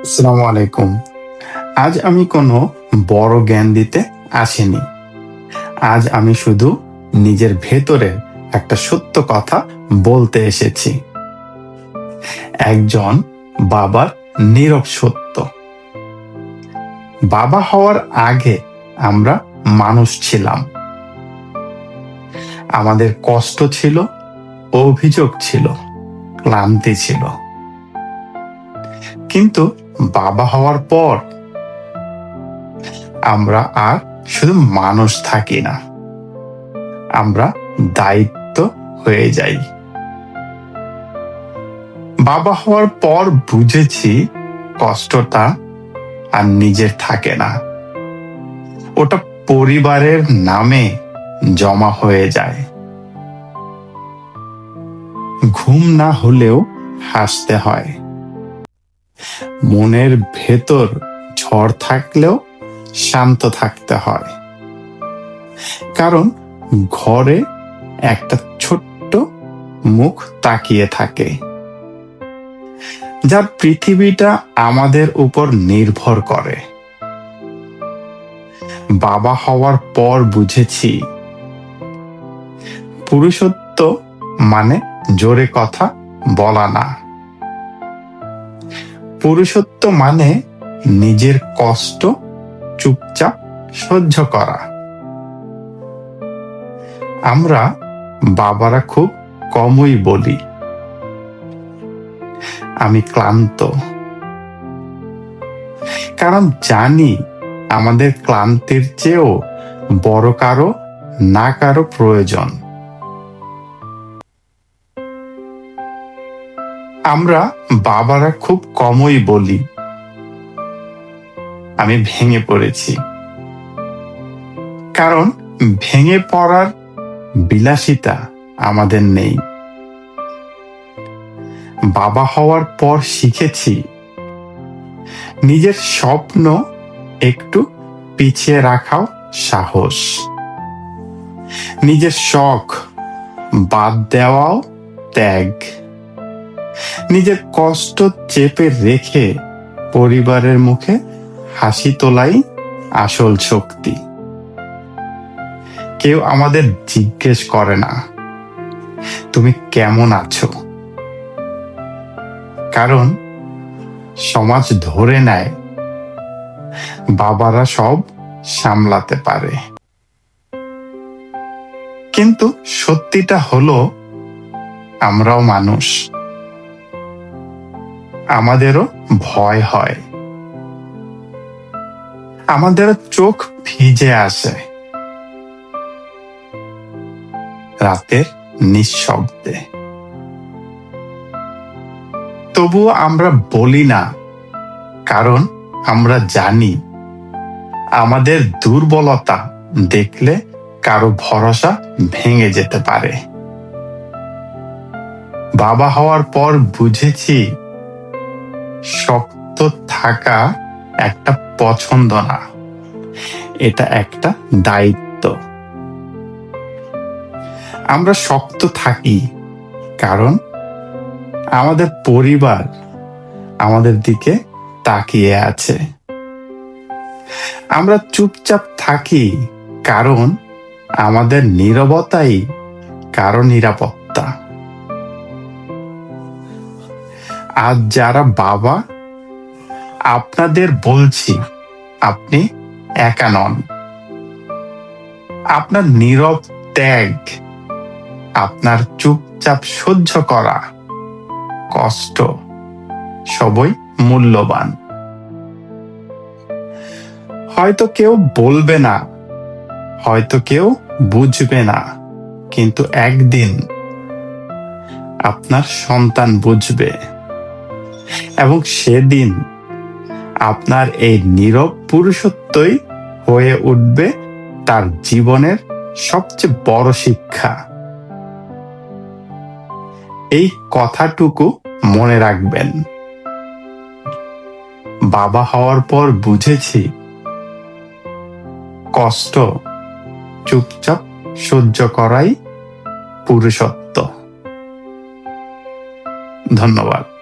আসসালামু আলাইকুম। আজ আমি কোনো বড় জ্ঞান দিতে আসিনি। আজ আমি শুধু নিজের ভেতরে একটা সত্য কথা বলতে এসেছি। একজন বাবার নীরব সত্য। বাবা হওয়ার আগে আমরা মানুষ ছিলাম। আমাদের কষ্ট ছিল, অভিযোগ ছিল, ক্লান্তি ছিল। কিন্তু বাবা হওয়ার পর আমরা আর শুধু মানুষ থাকি না। আমরা দায়িত্ব হয়ে যাই। বাবা হওয়ার পর বুঝেছি কষ্টটা আর নিজের থাকে না। ওটা পরিবারের নামে জমা হয়ে যায়। ঘুম না হলেও হাসতে হয়। মনের ভেতর ঝড় থাকলেও শান্ত থাকতে হয়। কারণ ঘরে একটা ছোট্ট মুখ তাকিয়ে থাকে। যার পৃথিবীটা আমাদের উপর নির্ভর করে। বাবা হওয়ার পর বুঝেছি। পুরুষত্ব মানে জোরে কথা বলা না। পুরুষত্ব মানে নিজের কষ্ট চুপচাপ সহ্য করা। আমরা বাবারা খুব কমই বলি। আমি ক্লান্ত। কারণ জানি আমাদের ক্লান্তির চেয়েও বড় কারও না কারও প্রয়োজন। আমরা বাবারা খুব কমই বলি। আমি ভেঙে পড়েছি। কারণ ভেঙে পড়ার বিলাসিতা আমাদের নেই। বাবা হওয়ার পর শিখেছি, নিজের স্বপ্ন একটু পিছিয়ে রাখাও সাহস। নিজের শখ বাদ দেওয়াও ত্যাগ। নিজের কষ্ট চেপে রেখে পরিবারের মুখে হাসি তোলাই আসল শক্তি। কেউ আমাদের জিজ্ঞেস করে না, তুমি কেমন আছো? কারণ সমাজ ধরে নেয়, বাবারা সব সামলাতে পারে। কিন্তু সত্যিটা হলো, আমরাও মানুষ। আমাদেরও ভয় হয়। আমাদের চোখ ভিজে আসে। রাতের নিঃশব্দে। তবুও আমরা বলি না, কারণ আমরা জানি, আমাদের দুর্বলতা দেখলে কারও ভরসা ভেঙে যেতে পারে। বাবা হওয়ার পর বুঝেছি শক্ত থাকা একটা পছন্দ না। এটা একটা দায়িত্ব। আমরা শক্ত থাকি কারণ আমাদের পরিবার আমাদের দিকে তাকিয়ে আছে। আমরা চুপচাপ থাকি কারণ আমাদের নীরবতাই কারও নিরাপত্তা আজ যারা বাবা, আপনাদের বলছি আপনি একা নন। আপনার নীরব ত্যাগ, আপনার চুপচাপ সহ্য করা কষ্ট সবই মূল্যবান। হয়তো কেউ বলবে না, হয়তো কেউ বুঝবে না, কিন্তু একদিন আপনার সন্তান বুঝবে। এবং সেদিন আপনার এই নীরব পুরুষত্বই হয়ে উঠবে তার জীবনের সবচেয়ে বড় শিক্ষা। এই কথাটুকু মনে রাখবেন। বাবা হওয়ার পর বুঝেছি কষ্ট চুপচাপ সহ্য করাই পুরুষত্ব। ধন্যবাদ।